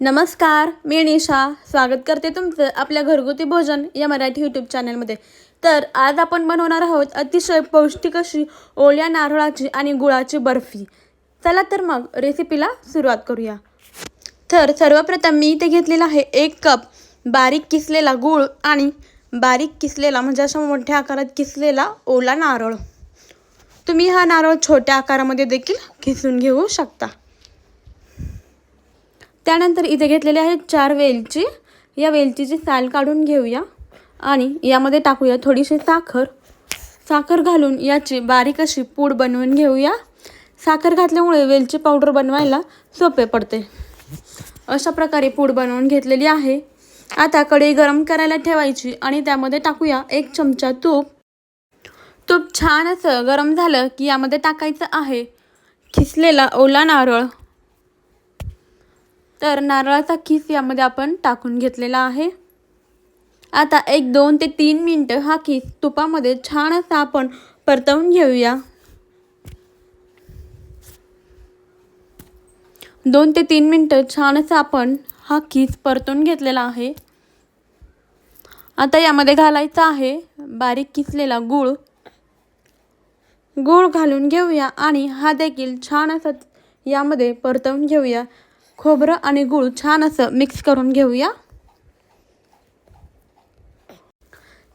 नमस्कार मी निशा. स्वागत करते तुमचं आपल्या घरगुती भोजन या मराठी यूट्यूब चॅनलमध्ये तर आज आपण बनवणार आहोत अतिशय पौष्टिक अशी ओल्या नारळाची आणि गुळाची बर्फी. चला तर मग रेसिपीला सुरुवात करूया. तर सर्वप्रथम मी इथे घेतलेला आहे एक कप बारीक किसलेला गूळ आणि बारीक किसलेला म्हणजे अशा मोठ्या आकारात किसलेला ओला नारळ. तुम्ही हा नारळ छोट्या आकारामध्ये देखील किसून घेऊ शकता. त्यानंतर इथे घेतलेले आहेत चार वेलची. या वेलचीची साल काढून घेऊया. आणि यामध्ये टाकूया थोडीशी साखर. साखर घालून याची बारीक अशी पूड बनवून घेऊया. साखर घातल्यामुळे वेलची पावडर बनवायला सोपे पडते. अशा प्रकारे पूड बनवून घेतलेली आहे. आता कढई गरम करायला ठेवायची आणि त्यामध्ये टाकूया एक चमचा तूप. तूप छान असं गरम झालं की यामध्ये टाकायचं आहे. खिसलेला ओला नारळ. तर नारळाचा किस यामध्ये आपण टाकून घेतलेला आहे. आता एक दोन ते तीन मिनटं हा किस तुपामध्ये छान असा आपण परतवून घेऊया. दोन ते तीन मिनटं छान असं आपण हा किस परतून घेतलेला आहे. आता यामध्ये घालायचा आहे बारीक किसलेला गूळ. गूळ घालून घेऊया आणि हा देखील छान असं यामध्ये परतवून घेऊया. खोबरं आणि गूळ छान असं मिक्स करून घेऊया.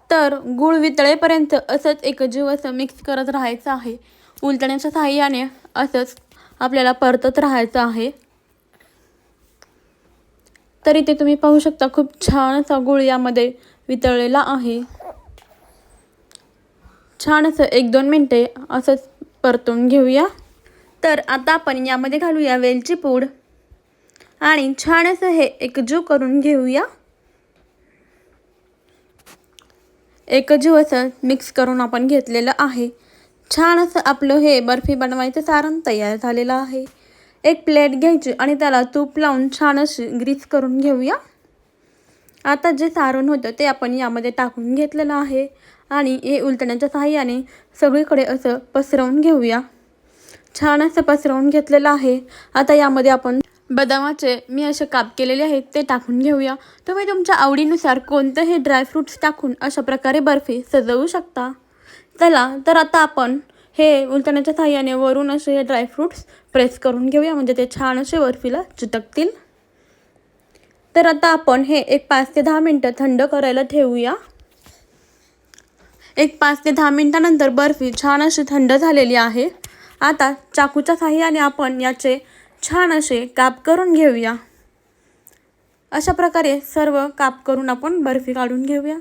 तर गूळ वितळेपर्यंत असंच एकजीव असं मिक्स करत राहायचं आहे. उलटण्याच्या साहाय्याने असंच आपल्याला परतत राहायचं आहे. तर इथे तुम्ही पाहू शकता खूप छान असा गूळ यामध्ये वितळलेला आहे. छान असं एक दोन मिनटे असंच परतून घेऊया. तर आता आपण यामध्ये घालूया वेलची पूड. आणि छान असं हे एकजीव करून घेऊया. एकजीव असं मिक्स करून आपण घेतलेलं आहे. छान असं आपलं हे बर्फी बनवायचं सारण तयार झालेलं आहे. एक प्लेट घ्यायची आणि त्याला तूप लावून छान अशी ग्रीस करून घेऊया. आता जे सारण होतं ते आपण यामध्ये टाकून घेतलेलं आहे. आणि हे उलटण्याच्या सहाय्याने सगळीकडे असं पसरवून घेऊया. छान असं पसरवून घेतलेलं आहे. आता यामध्ये आपण बदामाचे मी असे काप केलेले आहेत ते टाकून घेऊया. तुम्ही तुमच्या आवडीनुसार कोणतेही ड्रायफ्रूट्स टाकून अशा प्रकारे बर्फी सजवू शकता. चला तर आता आपण हे उलटण्याच्या साह्याने वरून असे हे ड्रायफ्रूट्स प्रेस करून घेऊया म्हणजे ते छान असे बर्फीला चिटकतील. तर आता आपण हे एक पाच ते दहा मिनटं थंड करायला ठेवूया. एक पाच ते दहा मिनटानंतर बर्फी छान अशी थंड झालेली आहे. आता चाकूच्या साह्याने आपण याचे छान असे काप करून घेऊया. अशा प्रकारे सर्व काप करून आपण बर्फी काढून घेऊया.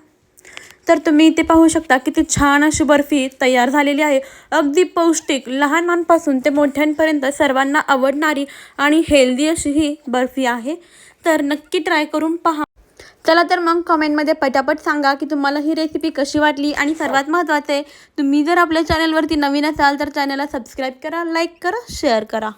तर तुम्ही इथे पाहू शकता किती छान अशी बर्फी तयार झालेली आहे. अगदी पौष्टिक लहानांपासून ते मोठ्यांपर्यंत सर्वांना आवडणारी आणि हेल्दी अशी ही बर्फी आहे. तर नक्की ट्राय करून पहा. चला तर मग कमेंटमध्ये पटापट सांगा की तुम्हाला ही रेसिपी कशी वाटली आणि सर्वात महत्त्वाचं आहे तुम्ही जर आपल्या चॅनलवरती नवीन असाल तर चॅनलला सबस्क्राईब करा लाईक करा शेअर करा.